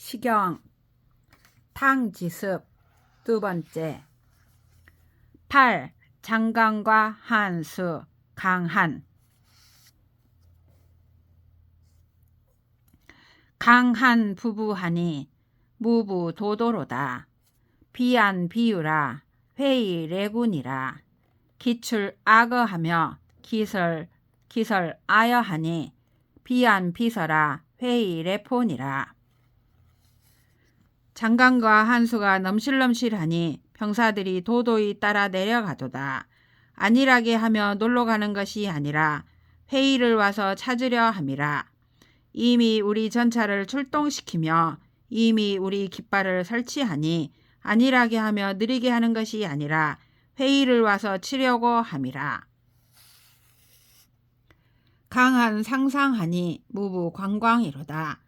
시경 탕지습. 두 번째 8. 장강과 한수 강한. 강한 부부하니 무부 도도로다. 비안 비유라. 회의 레군이라. 기출 악어하며 기설 기설 아여하니 비안 비서라. 회의 레폰이라 장강과 한수가 넘실넘실하니 병사들이 도도히 따라 내려가도다. 안일하게 하며 놀러 가는 것이 아니라 회의를 와서 찾으려 함이라. 이미 우리 전차를 출동시키며 이미 우리 깃발을 설치하니 안일하게 하며 느리게 하는 것이 아니라 회의를 와서 치려고 함이라. 강한 상상하니 무부 관광이로다.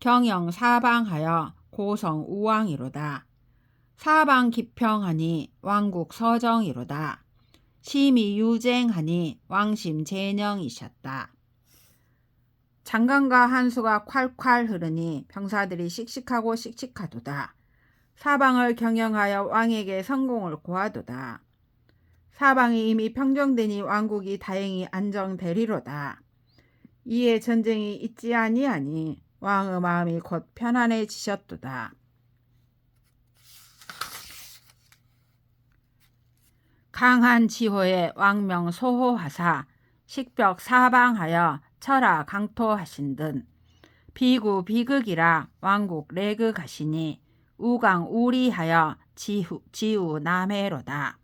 경영 사방하여 고성 우왕이로다. 사방 기평하니 왕국 서정이로다. 심히 유쟁하니 왕심 제령이셨다. 장강과 한수가 콸콸 흐르니 병사들이 씩씩하고 씩씩하도다. 사방을 경영하여 왕에게 성공을 고하도다. 사방이 이미 평정되니 왕국이 다행히 안정되리로다. 이에 전쟁이 있지 아니하니 왕의 마음이 곧 편안해지셨도다. 강한 지호의 왕명 소호하사 식벽 사방하여 철하 강토하신 듯 비구 비극이라 왕국 레극하시니 우강 우리하여 지후, 지우 남해로다.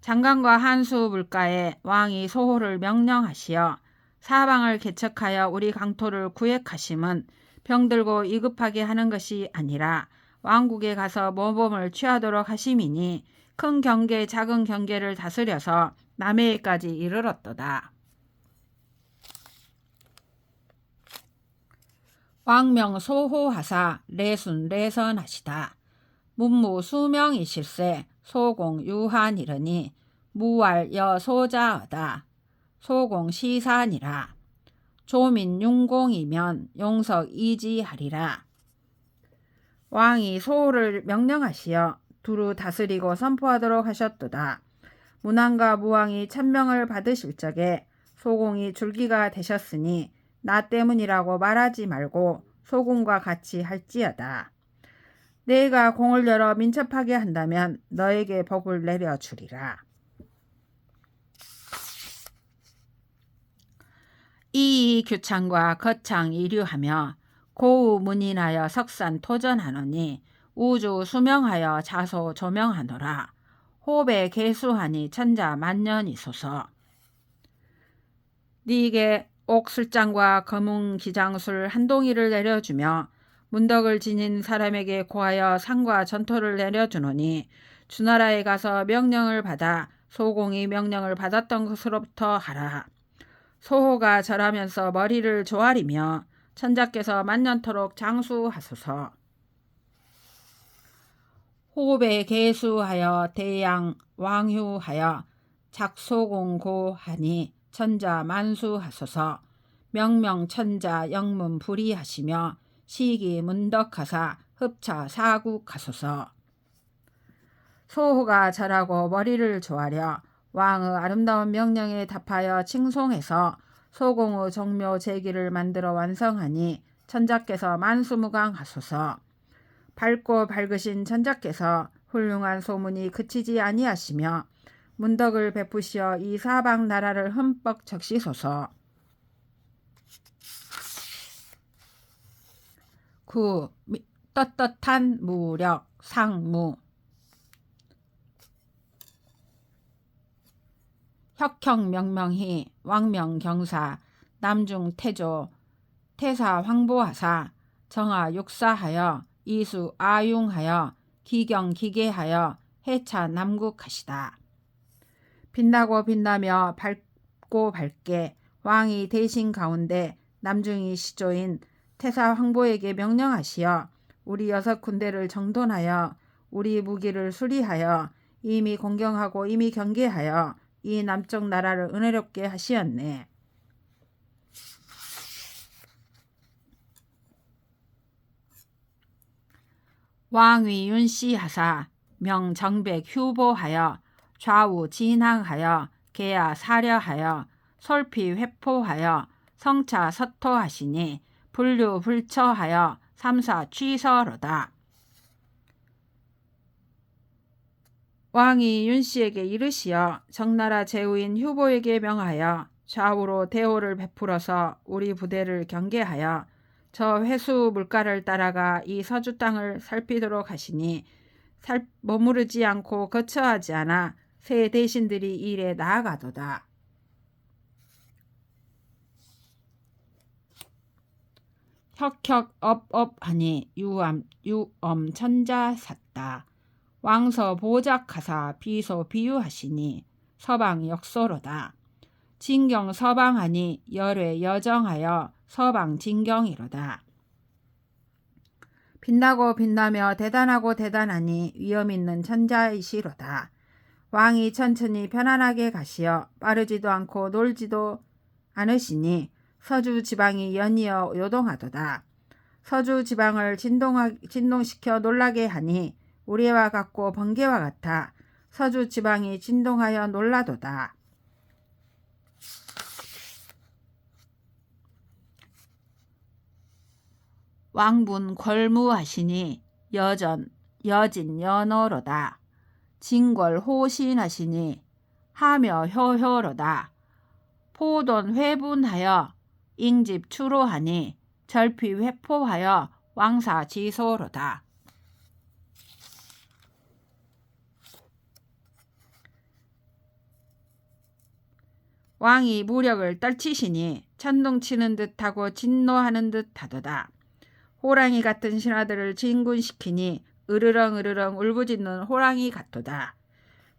장강과 한수 물가에 왕이 소호를 명령하시어 사방을 개척하여 우리 강토를 구획하심은 병들고 이급하게 하는 것이 아니라 왕국에 가서 모범을 취하도록 하심이니 큰 경계 작은 경계를 다스려서 남해까지 이르렀도다. 왕명 소호하사 레순 레선하시다. 문무 수명이실세 소공 유한이르니 무활 여소자하다. 소공 시산이라. 조민 윤공이면 용석 이지하리라. 왕이 소호를 명령하시어 두루 다스리고 선포하도록 하셨도다. 문왕과 무왕이 천명을 받으실 적에 소공이 줄기가 되셨으니 나 때문이라고 말하지 말고 소공과 같이 할지어다. 내가 공을 열어 민첩하게 한다면 너에게 복을 내려주리라. 이 규창과 거창 이류하며 고우 문인하여 석산 토전하노니 우주 수명하여 자소 조명하노라. 호배 개수하니 천자 만년이소서. 네게 옥술장과 검은 기장술 한 동이를 내려주며 문덕을 지닌 사람에게 고하여 상과 전토를 내려주노니 주나라에 가서 명령을 받아 소공이 명령을 받았던 것으로부터 하라. 소호가 절하면서 머리를 조아리며 천자께서 만년토록 장수하소서. 호배 개수하여 대양 왕휴하여 작소공고하니 천자 만수하소서. 명명천자 영문 불이하시며 시기 문덕하사 흡차 사국하소서. 소호가 절하고 머리를 조아려 왕의 아름다운 명령에 답하여 칭송해서 소공의 종묘 제기를 만들어 완성하니 천자께서 만수무강하소서. 밝고 밝으신 천자께서 훌륭한 소문이 그치지 아니하시며 문덕을 베푸시어 이 사방 나라를 흠뻑 적시소서. 9. 떳떳한 무력 상무 혁형명명히 왕명경사 남중태조 태사 황보하사 정하 육사하여 이수 아융하여 기경기계하여 해차 남국하시다. 빛나고 빛나며 밝고 밝게 왕이 대신 가운데 남중이 시조인 태사 황보에게 명령하시어 우리 여섯 군대를 정돈하여 우리 무기를 수리하여 이미 공경하고 이미 경계하여 이 남쪽 나라를 은혜롭게 하시었네. 왕위 윤씨 하사 명 정백 휴보하여 좌우 진항하여 계야 사려하여 솔피 회포하여 성차 서토하시니 분류 불처하여 삼사 취서로다. 왕이 윤 씨에게 이르시어 정나라 제후인 휴보에게 명하여 좌우로 대호를 베풀어서 우리 부대를 경계하여 저 회수 물가를 따라가 이 서주 땅을 살피도록 하시니 살, 머무르지 않고 거처하지 않아 새 대신들이 일에 나아가도다. 혁혁 업업하니 유암 유엄 천자 샀다. 왕서 보작하사 비소 비유하시니 서방 역소로다. 진경 서방하니 열외 여정하여 서방 진경이로다. 빛나고 빛나며 대단하고 대단하니 위험 있는 천자이시로다. 왕이 천천히 편안하게 가시어 빠르지도 않고 놀지도 않으시니 서주 지방이 연이어 요동하도다. 서주 지방을 진동하, 진동시켜 놀라게 하니 우리와 같고 번개와 같아 서주 지방이 진동하여 놀라도다. 왕분 궐무하시니 여전 여진 연어로다. 진궐 호신하시니 하며 효효로다. 포돈 회분하여 잉집 추로하니 절피 회포하여 왕사 지소로다. 왕이 무력을 떨치시니 천둥치는 듯하고 진노하는 듯하도다. 호랑이 같은 신하들을 진군시키니 으르렁 으르렁 울부짖는 호랑이 같도다.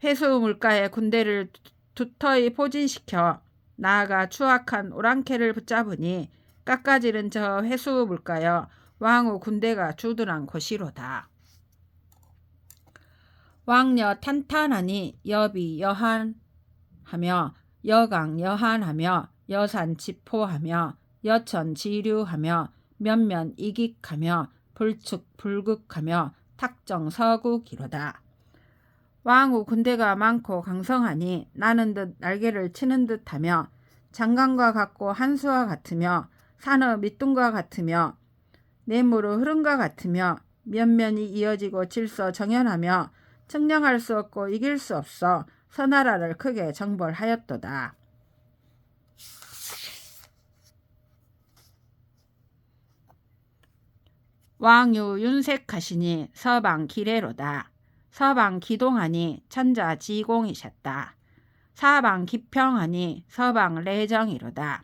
회수 물가에 군대를 두터이 포진시켜 나아가 추악한 오랑캐를 붙잡으니 깎아지른 저 회수 물가여 왕후 군대가 주둔한 곳이로다. 왕녀 탄탄하니 여비 여한하며 여강 여한하며 여산 지포하며 여천 지류하며 면면 이익하며 불축 불극하며 탁정 서국이로다. 왕후 군대가 많고 강성하니 나는 듯 날개를 치는 듯하며 장강과 같고 한수와 같으며 산업 밑둥과 같으며 내무로 흐름과 같으며 면면이 이어지고 질서 정연하며 측량할 수 없고 이길 수 없어 서나라를 크게 정벌하였도다. 왕유 윤색하시니 서방 기래로다. 서방 기동하니 천자 지공이셨다. 사방 기평하니 서방 레정이로다.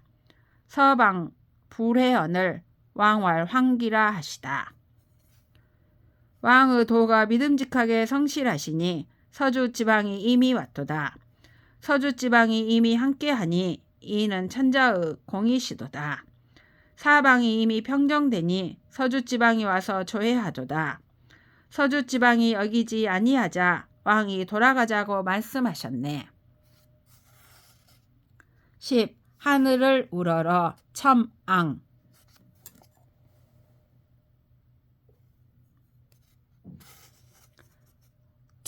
서방 불회언을 왕왈 황기라 하시다. 왕의 도가 믿음직하게 성실하시니 서주 지방이 이미 왔도다. 서주 지방이 이미 함께하니 이는 천자의 공이시도다. 사방이 이미 평정되니 서주 지방이 와서 조회하도다. 서주 지방이 여기지 아니하자 왕이 돌아가자고 말씀하셨네. 10. 하늘을 우러러 첨앙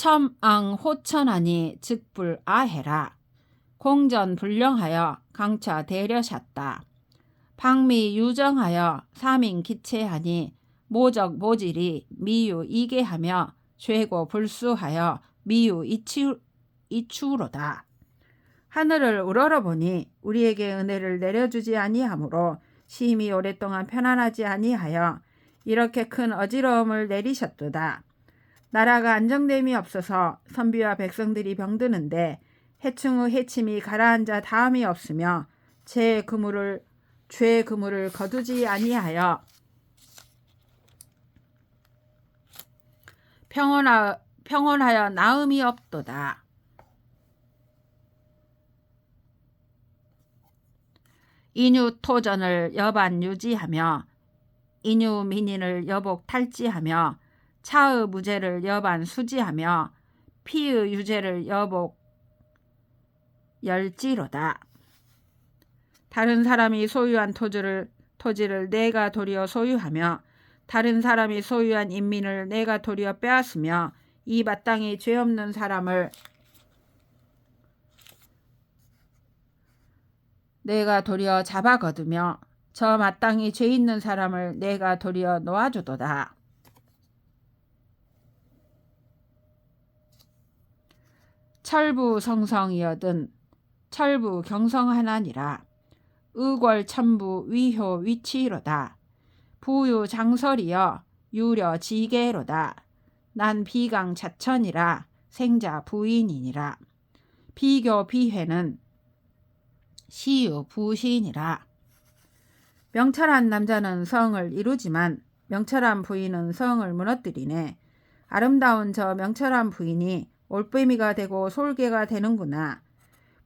첨앙 호천하니 즉불 아해라. 공전 불령하여 강차 대려셨다. 방미 유정하여 사민 기체하니 모적 모질이 미유 이계하며 죄고 불수하여 미유 이추, 이추로다. 하늘을 우러러보니 우리에게 은혜를 내려주지 아니하므로 심히 오랫동안 편안하지 아니하여 이렇게 큰 어지러움을 내리셨도다. 나라가 안정됨이 없어서 선비와 백성들이 병드는데 해충의 해침이 가라앉아 다음이 없으며 제 그물을 죄 그물을 거두지 아니하여 평온하, 평온하여 나음이 없도다. 인유 토전을 여반 유지하며 인유 민인을 여복 탈지하며 차의 무죄를 여반 수지하며 피의 유죄를 여복 열지로다. 다른 사람이 소유한 토지를 토지를 내가 도리어 소유하며 다른 사람이 소유한 인민을 내가 도리어 빼앗으며 이 마땅히 죄 없는 사람을 내가 도리어 잡아 거두며 저 마땅히 죄 있는 사람을 내가 도리어 놓아주도다. 철부 성성이여든 철부 경성하나니라. 의궐 천부 위효 위치로다. 부유 장설이여 유려 지게로다. 난 비강 자천이라 생자 부인이니라. 비교 비회는 시유 부시이니라. 명철한 남자는 성을 이루지만 명철한 부인은 성을 무너뜨리네. 아름다운 저 명철한 부인이 올빼미가 되고 솔개가 되는구나.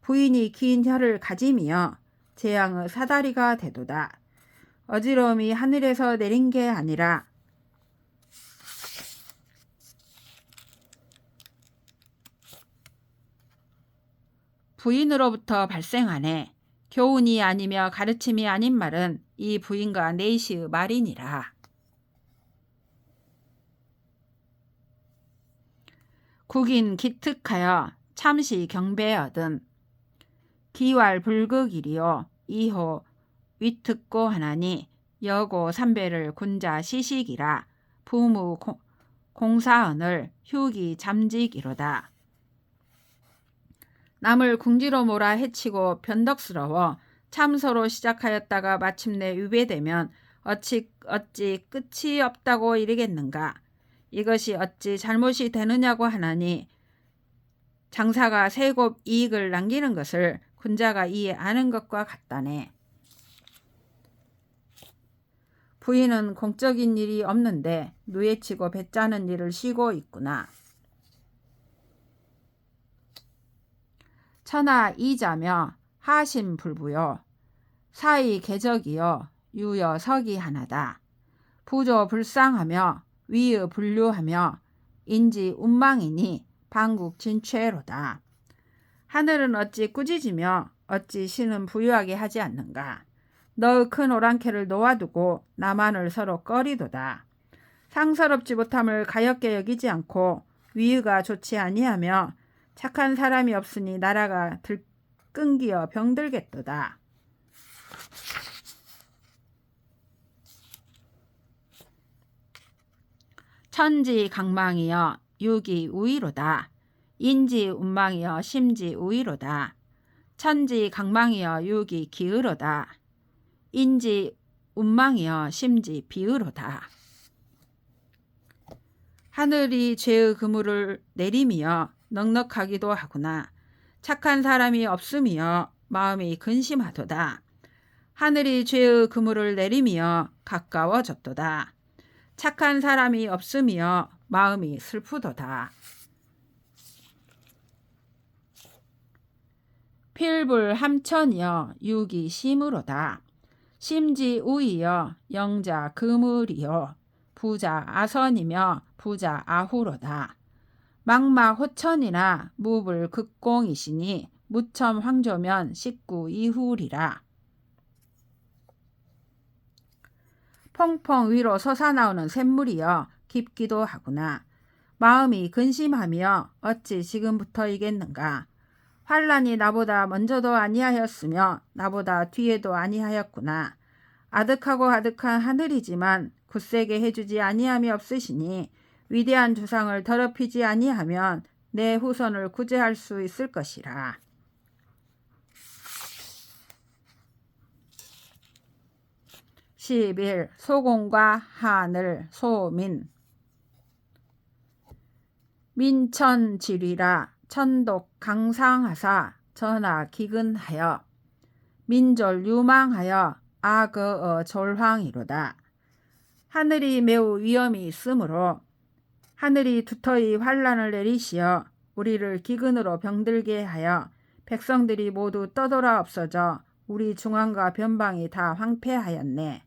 부인이 긴 혀를 가짐이여 재앙의 사다리가 되도다. 어지러움이 하늘에서 내린 게 아니라 부인으로부터 발생하네. 교훈이 아니며 가르침이 아닌 말은 이 부인과 네이시의 말이니라. 국인 기특하여 참시 경배하든 기왈 불극이리요 이호 위특고 하나니 여고 삼배를 군자 시식이라 부무 공, 공사언을 휴기 잠직이로다. 남을 궁지로 몰아 해치고 변덕스러워 참소로 시작하였다가 마침내 유배되면 어찌 어찌 끝이 없다고 이르겠는가. 이것이 어찌 잘못이 되느냐고 하나니 장사가 세곱 이익을 남기는 것을 군자가 이해 아는 것과 같다네. 부인은 공적인 일이 없는데 누에치고 배짜는 일을 쉬고 있구나. 천하 이자며 하심 불부요. 사이 개적이여 유여 석이 하나다. 부조 불상하며 위의 분류하며 인지 운망이니 방국 진최로다. 하늘은 어찌 꾸짖으며 어찌 신은 부유하게 하지 않는가. 너의 큰 오랑캐를 놓아두고 나만을 서로 꺼리도다. 상서롭지 못함을 가엽게 여기지 않고 위의가 좋지 아니하며 착한 사람이 없으니 나라가 들 끊기어 병들겠도다. 천지 강망이여 유기 우위로다. 인지 운망이여 심지 우위로다. 천지 강망이여 유기 기의로다. 인지 운망이여 심지 비의로다. 하늘이 죄의 그물을 내림이여 넉넉하기도 하구나. 착한 사람이 없음이여 마음이 근심하도다. 하늘이 죄의 그물을 내림이여 가까워졌도다. 착한 사람이 없음이여 마음이 슬프도다. 필불 함천이여 유기 심으로다. 심지 우이여 영자 그물이여 부자 아선이며 부자 아후로다. 망막 호천이나 무불 극공이시니 무첨 황조면 식구 이후리라. 펑펑 위로 솟아나오는 샘물이여 깊기도 하구나. 마음이 근심하며 어찌 지금부터이겠는가. 환란이 나보다 먼저도 아니하였으며 나보다 뒤에도 아니하였구나. 아득하고 아득한 하늘이지만 굳세게 해주지 아니함이 없으시니 위대한 주상을 더럽히지 아니하면 내 후손을 구제할 수 있을 것이라. 십일 소공과 하늘 소민 민천지리라 천독 강상하사 전하 기근하여 민졸 유망하여 악어 졸황이로다. 하늘이 매우 위험이 있으므로 하늘이 두터이 환란을 내리시어 우리를 기근으로 병들게 하여 백성들이 모두 떠돌아 없어져 우리 중앙과 변방이 다 황폐하였네.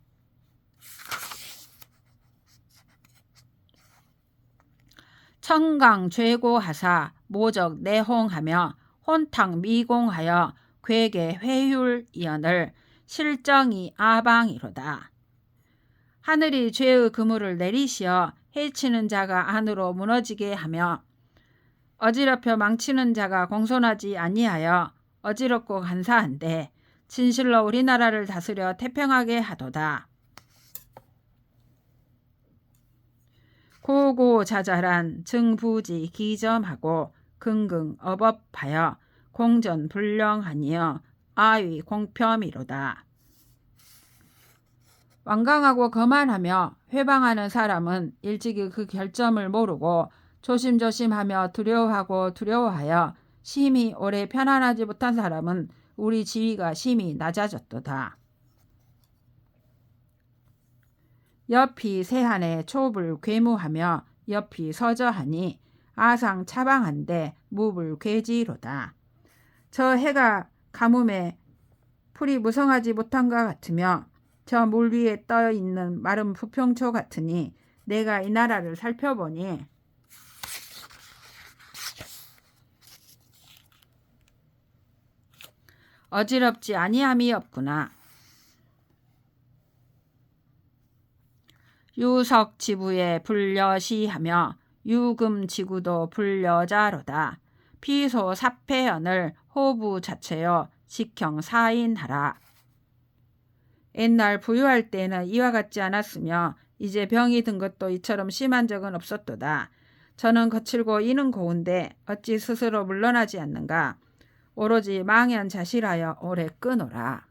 청강 죄고하사 모적 내홍하며 혼탕 미공하여 괴계 회율이언을 실정이 아방이로다. 하늘이 죄의 그물을 내리시어 해치는 자가 안으로 무너지게 하며 어지럽혀 망치는 자가 공손하지 아니하여 어지럽고 간사한데 진실로 우리나라를 다스려 태평하게 하도다. 고고자잘한 증부지 기점하고 긍긍 어법하여 공전 불령하니여 아위 공평이로다. 완강하고 거만하며 회방하는 사람은 일찍이 그 결점을 모르고 조심조심하며 두려워하고 두려워하여 심히 오래 편안하지 못한 사람은 우리 지위가 심히 낮아졌도다. 옆이 세한에 촉을 괴무하며 옆이 서저하니 아상 차방한데 무불 괴지로다. 저 해가 가뭄에 풀이 무성하지 못한 것 같으며 저 물 위에 떠 있는 마른 부평초 같으니 내가 이 나라를 살펴보니 어지럽지 아니함이 없구나. 유석 지부에 불려시하며 유금 지구도 불려자로다. 피소 사패연을 호부 자체여 직형 사인하라. 옛날 부유할 때는 이와 같지 않았으며 이제 병이 든 것도 이처럼 심한 적은 없었도다. 저는 거칠고 이는 고운데 어찌 스스로 물러나지 않는가. 오로지 망연자실하여 오래 끊어라.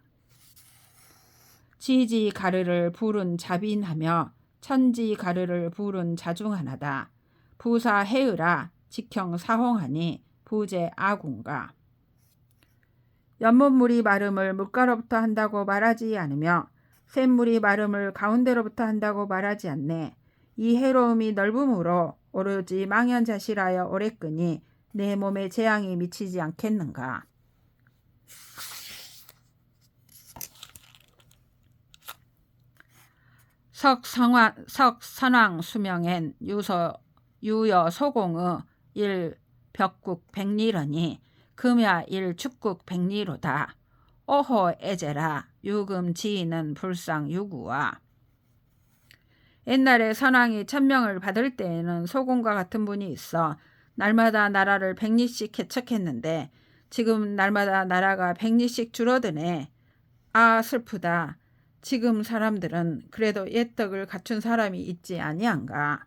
지지 가르를 부른 자빈하며 천지 가르를 부른 자중하나다. 부사 해으라 직형 사홍하니 부재 아군가. 연못물이 마름을 물가로부터 한다고 말하지 않으며 샘물이 마름을 가운데로부터 한다고 말하지 않네. 이 해로움이 넓음으로 오로지 망연자실하여 오래 끄니 내 몸에 재앙이 미치지 않겠는가. 석성화, 석선왕 수명엔 유서, 유여 소공의 일 벽국 백리러니 금야 일 축국 백리로다. 오호 에제라 유금 지인은 불상 유구와 옛날에 선왕이 천명을 받을 때에는 소공과 같은 분이 있어 날마다 나라를 백리씩 개척했는데 지금 날마다 나라가 백리씩 줄어드네. 아 슬프다. 지금 사람들은 그래도 옛덕을 갖춘 사람이 있지 아니한가.